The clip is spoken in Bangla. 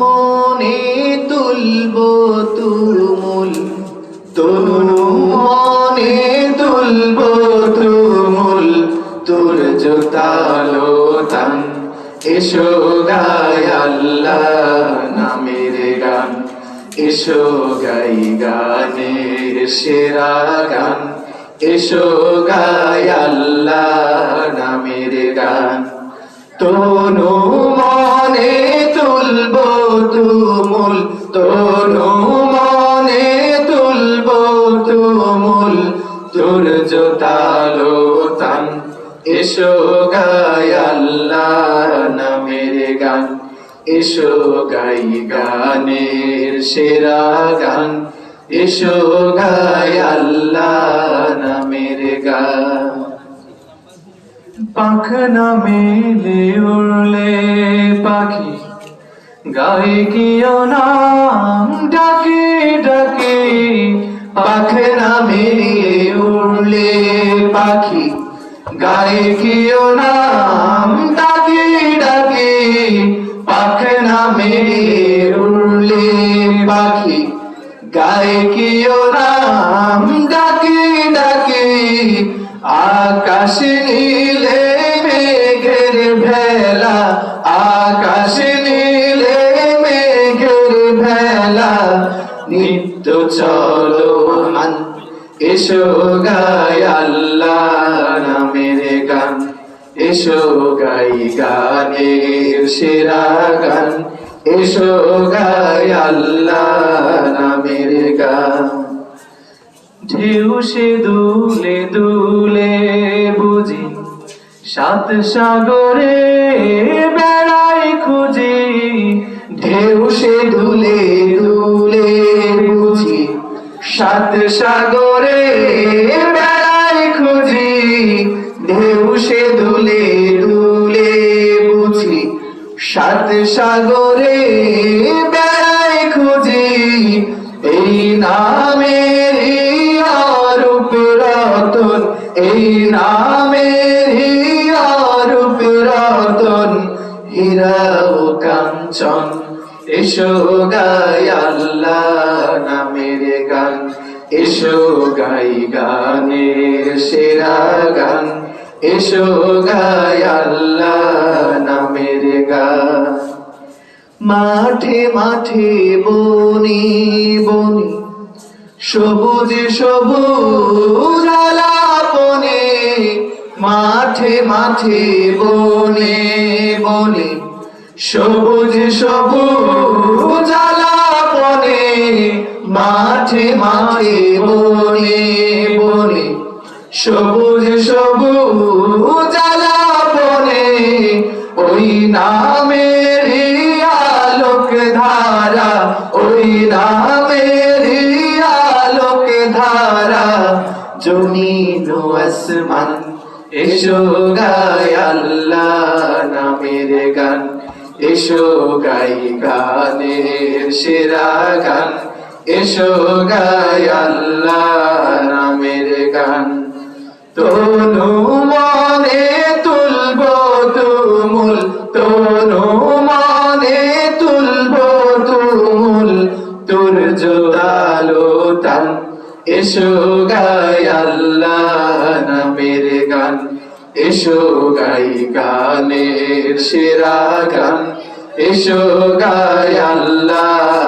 মনে তুলব তুমুল তনু মনে তুলব তুমুল, তোর জোতালো তান এসো গায় আল্লাহ নামের গান, এসো গাই গানের সেরা গান, এসো গায় আল্লাহ নামের গান তনু তনু মনে তুলব তুমুল তোর জোতালো তান এসো গায় আল্লাহ নামের গান। এসো গাই গানের সেরা গান। এসো গায় আল্লাহ নামের গান। পাখনা মেলে উড়লে পাখি গায়ে কিও নাম ডাকে ডাকে পাখনা মেলে উড়লে পাখি। গায়ে কিও নাম ডাকে ডাকে পাখনা মেলে উড়লে পাখি। গায়ে কিও নাম ডাকে ডাকে, আকাশ নীলে এসো গায় আল্লাহ নামের গান। এসো গাই গানের সেরা গান। এসো গায় আল্লাহ নামের গান। ঢেউ সে দুলে দুলে বুঝি, সাত সাগরে বেড়াই খুঁজি। ঢেউ সে দুলে দুলে সাত সাগরে বেড়াই খুঁজি, এই নামের অরূপ রতন, এই নামের অরূপ রতন। হীরা ও কাঞ্চন, এসো গাই আল্লাহ নামের গান। এসো গাই গানের সেরা গান, এসো গাই আল্লাহ নামের গান। মাঠে মাঠে বনি বনি, সবুজ সবুজ আলাপনে, মাঠে মাঠে বনে বনে, সবুজ সবুজ আলাপনে মাঠে মাঠে বনে বনে, সবুজ সবুজ আলাপনে ওই নামের আলোক ধারা, ওই নামের আলোক ধারা আসমান, এসো গায় আল্লাহ নামের গান, এসো গাই গানের সেরা গান। এসো গায় আল্লাহ নামের গান। তনু মনে তুলব তুমুল, তনু মনে তুলব তুমুল তোর জোদালো তান এসো গাই আল্লাহ নামের গান, এসো গাই গানের সেরা গান। এসো গাই আল্লাহ